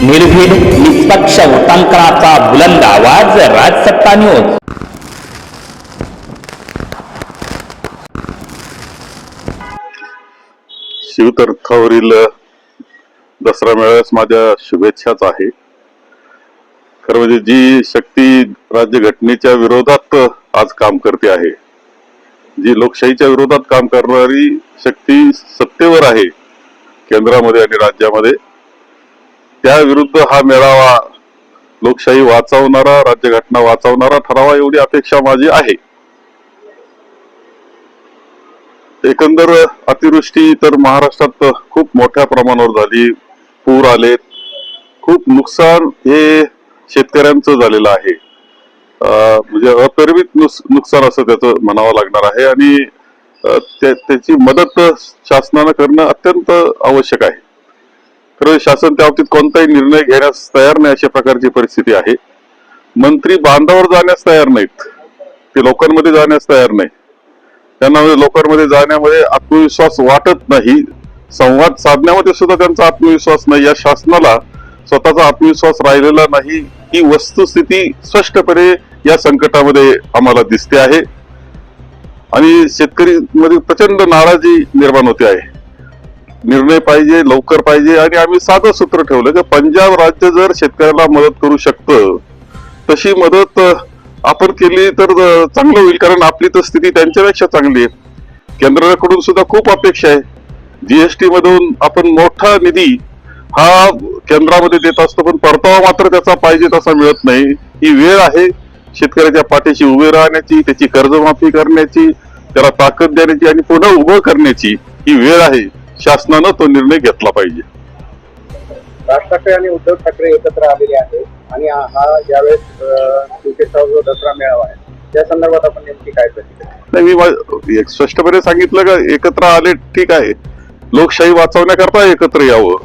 निर्भीड निष्पक्ष वृत्तांकनाचा बुलंद आवाज राजसत्ता न्यूज शिवतीर्थावरील दसरा मेळाव्यास माझ्या शुभेच्छाच आहे. खरं म्हणजे जी शक्ती राज्यघटनेच्या विरोधात आज काम करते आहे जी लोकशाहीच्या विरोधात काम करणारी शक्ती सत्तेवर आहे केंद्रामध्ये आणि राज्यामध्ये त्या विरुद्ध हा मेळावा लोकशाही वाचवणारा राज्यघटना वाचवणारा ठरावा एवढी अपेक्षा माझी आहे. एकंदर अतिवृष्टी तर महाराष्ट्रात खूप मोठ्या प्रमाणावर झाली. पूर आलेत खूप नुकसान हे शेतकऱ्यांचं झालेलं आहे. म्हणजे अपरिमित नुकसान असं त्याचं म्हणावं लागणार आहे आणि त्या- त्याची मदत शासनानं करणं अत्यंत आवश्यक आहे. खरं शासन त्या बाबतीत कोणताही निर्णय घेण्यास तयार नाही अशा प्रकारची परिस्थिती आहे. मंत्री बांधावर जाण्यास तयार नाहीत. ते लोकांमध्ये जाण्यास तयार नाही. त्यांना म्हणजे लोकांमध्ये जाण्यामध्ये आत्मविश्वास वाटत नाही. संवाद साधण्यामध्ये सुद्धा त्यांचा आत्मविश्वास नाही. या शासनाला स्वतःचा आत्मविश्वास राहिलेला नाही. ही वस्तुस्थिती स्पष्टपणे या संकटामध्ये आम्हाला दिसते आहे. आणि शेतकरी मध्ये प्रचंड नाराजी निर्माण होते आहे. निर्णय पाहिजे लवकर पाहिजे आणि आम्ही साधं सूत्र ठेवलं की पंजाब राज्य जर शेतकऱ्याला मदत करू शकतं तशी मदत आपण केली तर चांगलं होईल कारण आपली तर स्थिती त्यांच्यापेक्षा चांगली आहे. केंद्राकडून सुद्धा खूप अपेक्षा आहे. जीएसटी मधून आपण मोठा निधी हा केंद्रामध्ये देत असतो पण परतावा मात्र त्याचा पाहिजे तसा मिळत नाही. ही वेळ आहे. शेतकऱ्याच्या पाठीशी उभे राहण्याची त्याची कर्जमाफी करण्याची त्याला ताकद देण्याची आणि पुन्हा उभं करण्याची ही वेळ आहे. शासनानं तो निर्णय घेतला पाहिजे. राज ठाकरे आणि उद्धव ठाकरे एकत्र आलेले आहेत आणि हा अं, शिवसेनेचा जो दसरा मेळावा आहे त्या संदर्भात आपण नेमकी काय नाही मी स्पष्टपणे सांगितलं का एकत्र आले ठीक आहे. लोकशाही वाचवण्याकरता एकत्र यावं.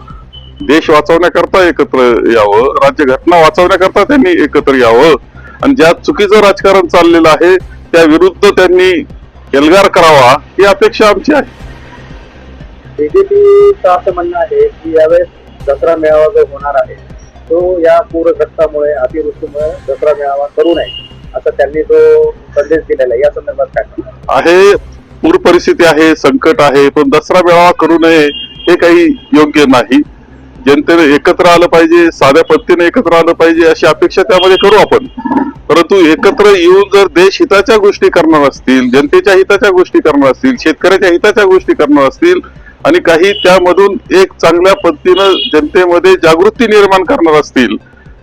देश वाचवण्याकरता एकत्र यावं. राज्यघटना वाचवण्याकरता त्यांनी एकत्र यावं. आणि ज्या चुकीचं राजकारण चाललेलं आहे त्या विरुद्ध त्यांनी एल्गार करावा ही अपेक्षा आमची आहे. बीजेपीचं असं म्हणणं आहे की यावेळेस दसरा मेळावा जो होणार आहे तो या पूरग्रस्तामुळे अतिवृष्टीमुळे दसरा मेळावा करू नये असा त्यांनी जो संदेश दिलेला या संदर्भात काय आहे पूर परिस्थिती आहे संकट आहे पण दसरा मेळावा करू नये हे काही योग्य नाही. जनतेने एकत्र आलं पाहिजे साध्या पद्धतीने एकत्र आलं पाहिजे अशी अपेक्षा त्यामध्ये करू आपण. परंतु एकत्र येऊन जर देश हिताच्या गोष्टी करणार असतील जनतेच्या हिताच्या गोष्टी करणार असतील शेतकऱ्याच्या हिताच्या गोष्टी करणार असतील आणि काही त्यामधून एक चांगल्या पद्धतीनं जनतेमध्ये जागृती निर्माण करणार असतील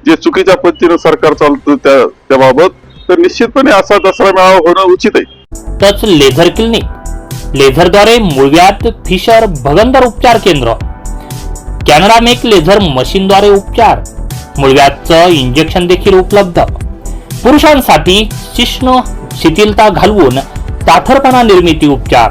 जे चुकीच्या पद्धतीनं सरकार चालतं त्या त्याबाबत तर निश्चितपणे असा दसरा मेळावा होणं उचित आहे. Touch laser clinic. लेझरद्वारे मुळव्यात फिशर भगंदर उपचार केंद्र. कॅनडा मेक लेझर मशीनद्वारे उपचार. मुळव्यातचं इंजेक्शन देखील उपलब्ध. पुरुषांसाठी शिष्ण शिथिलता घालवून ताठरपणा निर्मिती उपचार.